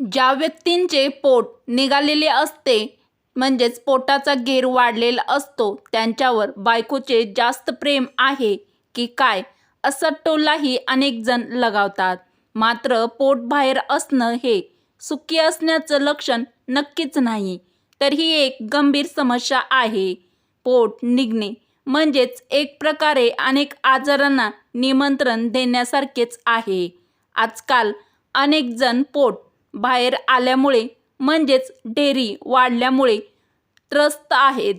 ज्या व्यक्तींचे पोट निघालेले असते म्हणजेच पोटाचा घेर वाढलेला असतो त्यांच्यावर बायकोचे जास्त प्रेम आहे की काय असा टोलाही अनेक जण लगावतात. मात्र पोट बाहेर असणं हे सुखी असण्याचं लक्षण नक्कीच नाही. तर ही एक गंभीर समस्या आहे. पोट निघणे म्हणजेच एक प्रकारे अनेक आजारांना निमंत्रण देण्यासारखेच आहे. आजकाल अनेक जण पोट बाहेर आल्यामुळे म्हणजेच डेअरी वाढल्यामुळे त्रस्त आहेत.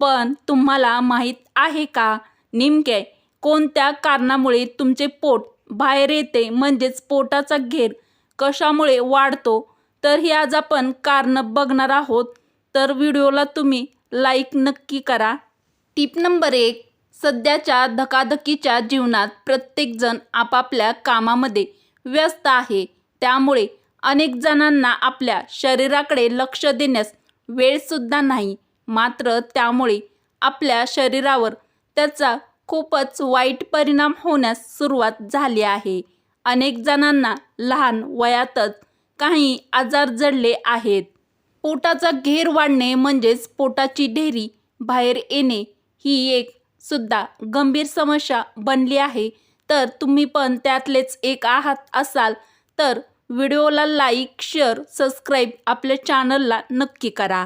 पण तुम्हाला माहीत आहे का? नेमके कोणत्या कारणामुळे तुमचे पोट बाहेर येते? म्हणजेच पोटाचा घेर कशामुळे वाढतो? तर ही आज आपण कारणं बघणार आहोत. तर व्हिडिओला तुम्ही लाईक नक्की करा. टिप नंबर एक सध्याच्या धकाधकीच्या जीवनात प्रत्येकजण आपापल्या कामामध्ये व्यस्त आहे. त्यामुळे अनेक जणांना आपल्या शरीराकडे लक्ष देण्यास वेळसुद्धा नाही. मात्र त्यामुळे आपल्या शरीरावर त्याचा खूपच वाईट परिणाम होण्यास सुरुवात झाली आहे. अनेक जणांना लहान वयातच काही आजार जडले आहेत. पोटाचा घेर वाढणे म्हणजेच पोटाची ढेरी बाहेर येणे ही एक सुद्धा गंभीर समस्या बनली आहे. तर तुम्ही पण त्यातलेच एक आहात असाल तर व्हिडिओला लाईक शेअर सबस्क्राईब आपल्या चॅनलला नक्की करा.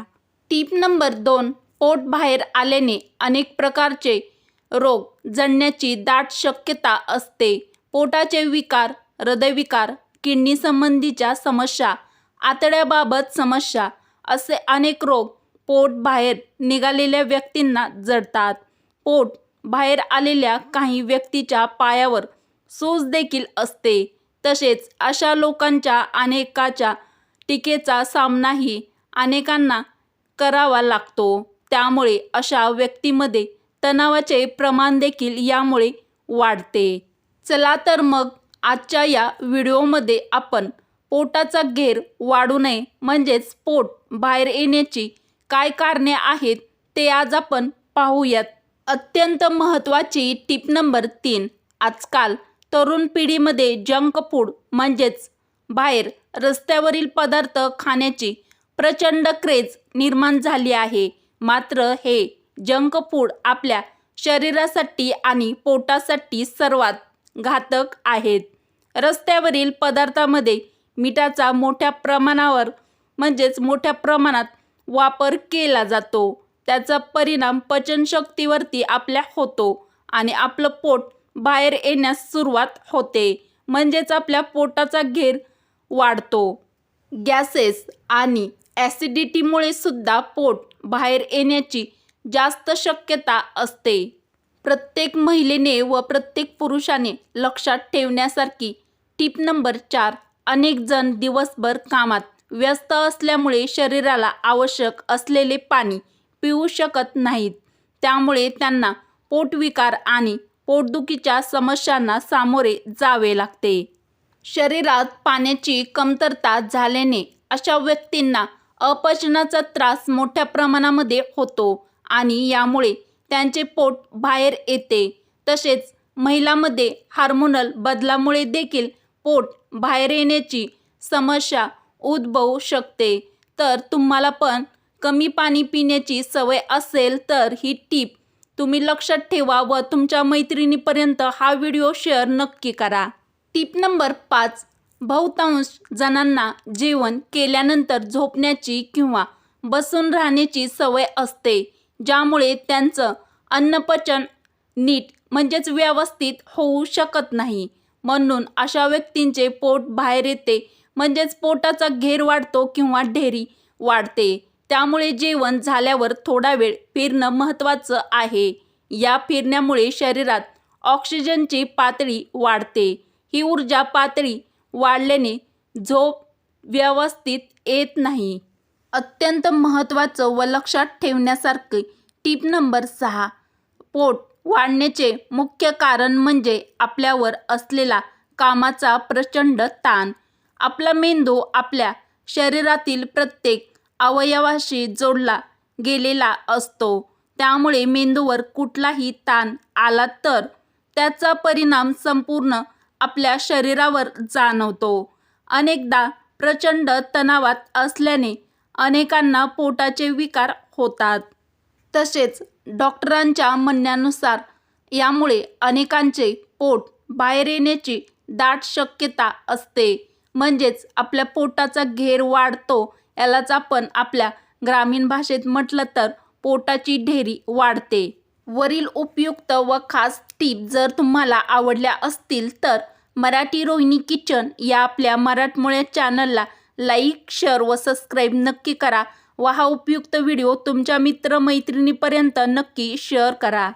टीप नंबर दोन पोट बाहेर आल्याने अनेक प्रकारचे रोग जडण्याची दाट शक्यता असते. पोटाचे विकार हृदयविकार किडनी संबंधीच्या समस्या आतड्याबाबत समस्या असे अनेक रोग पोट बाहेर निघालेल्या व्यक्तींना जडतात. पोट बाहेर आलेल्या काही व्यक्तीच्या पायावर सूज देखील असते. तसेच अशा लोकांच्या अनेकाच्या टीकेचा सामनाही अनेकांना करावा लागतो. त्यामुळे अशा व्यक्तीमध्ये तणावाचे प्रमाण देखील यामुळे वाढते. चला तर मग आजच्या या व्हिडिओमध्ये आपण पोटाचा घेर वाढू नये म्हणजेच पोट बाहेर येण्याची काय कारणे आहेत ते आज आपण पाहूयात. अत्यंत महत्त्वाची टीप नंबर तीन आजकाल तरुण पिढीमध्ये जंक फूड म्हणजेच बाहेर रस्त्यावरील पदार्थ खाण्याची प्रचंड क्रेज निर्माण झाली आहे. मात्र हे जंक फूड आपल्या शरीरासाठी आणि पोटासाठी सर्वात घातक आहेत. रस्त्यावरील पदार्थामध्ये मिठाचा मोठ्या प्रमाणावर म्हणजेच मोठ्या प्रमाणात वापर केला जातो. त्याचा परिणाम पचनशक्तीवरती आपल्या होतो आणि आपलं पोट बाहेर येण्यास सुरुवात होते. म्हणजेच आपल्या पोटाचा घेर वाढतो. गॅसेस आणि ॲसिडिटीमुळे सुद्धा पोट बाहेर येण्याची जास्त शक्यता असते. प्रत्येक महिलेने व प्रत्येक पुरुषाने लक्षात ठेवण्यासारखी टीप नंबर चार अनेक जण दिवसभर कामात व्यस्त असल्यामुळे शरीराला आवश्यक असलेले पाणी पिऊ शकत नाहीत. त्यामुळे त्यांना पोटविकार आणि पोटदुखीच्या समस्यांना सामोरे जावे लागते. शरीरात पाण्याची कमतरता झाल्याने अशा व्यक्तींना अपचनाचा त्रास मोठ्या प्रमाणामध्ये होतो आणि यामुळे त्यांचे पोट बाहेर येते. तसेच महिलांमध्ये हार्मोनल बदलामुळे देखील पोट बाहेर येण्याची समस्या उद्भवू शकते. तर तुम्हाला पण कमी पाणी पिण्याची सवय असेल तर ही टीप तुम्ही लक्षात ठेवा व तुमच्या मैत्रिणीपर्यंत हा व्हिडिओ शेअर नक्की करा. टीप नंबर पाच बहुतांश जणांना जेवण केल्यानंतर झोपण्याची किंवा बसून राहण्याची सवय असते ज्यामुळे त्यांचं अन्नपचन नीट म्हणजेच व्यवस्थित होऊ शकत नाही. म्हणून अशा व्यक्तींचे पोट बाहेर येते म्हणजेच पोटाचा घेर वाढतो किंवा ढेरी वाढते. त्यामुळे जेवण झाल्यावर थोडा वेळ फिरणं महत्त्वाचं आहे. या फिरण्यामुळे शरीरात ऑक्सिजनची पातळी वाढते. ही ऊर्जा पातळी वाढल्याने झोप व्यवस्थित येत नाही. अत्यंत महत्त्वाचं व लक्षात ठेवण्यासारखे टीप नंबर सहा. पोट वाढण्याचे मुख्य कारण म्हणजे आपल्यावर असलेला कामाचा प्रचंड ताण. आपला मेंदू आपल्या शरीरातील प्रत्येक अवयवाशी जोडला गेलेला असतो. त्यामुळे मेंदूवर कुठलाही ताण आला तर त्याचा परिणाम संपूर्ण आपल्या शरीरावर जाणवतो. अनेकदा प्रचंड तणावात असल्याने अनेकांना पोटाचे विकार होतात. तसेच डॉक्टरांच्या म्हणण्यानुसार यामुळे अनेकांचे पोट बाहेर येण्याची दाट शक्यता असते. म्हणजेच आपल्या पोटाचा घेर वाढतो यालाच आपण आपल्या ग्रामीण भाषेत म्हटलं तर पोटाची ढेरी वाढते. वरील उपयुक्त व खास टीप जर तुम्हाला आवडल्या असतील तर मराठी रोहिणी किचन या आपल्या मराठमोळ्या चॅनलला लाईक शेअर व सबस्क्राईब नक्की करा व हा उपयुक्त व्हिडिओ तुमच्या मित्रमैत्रिणीपर्यंत नक्की शेअर करा.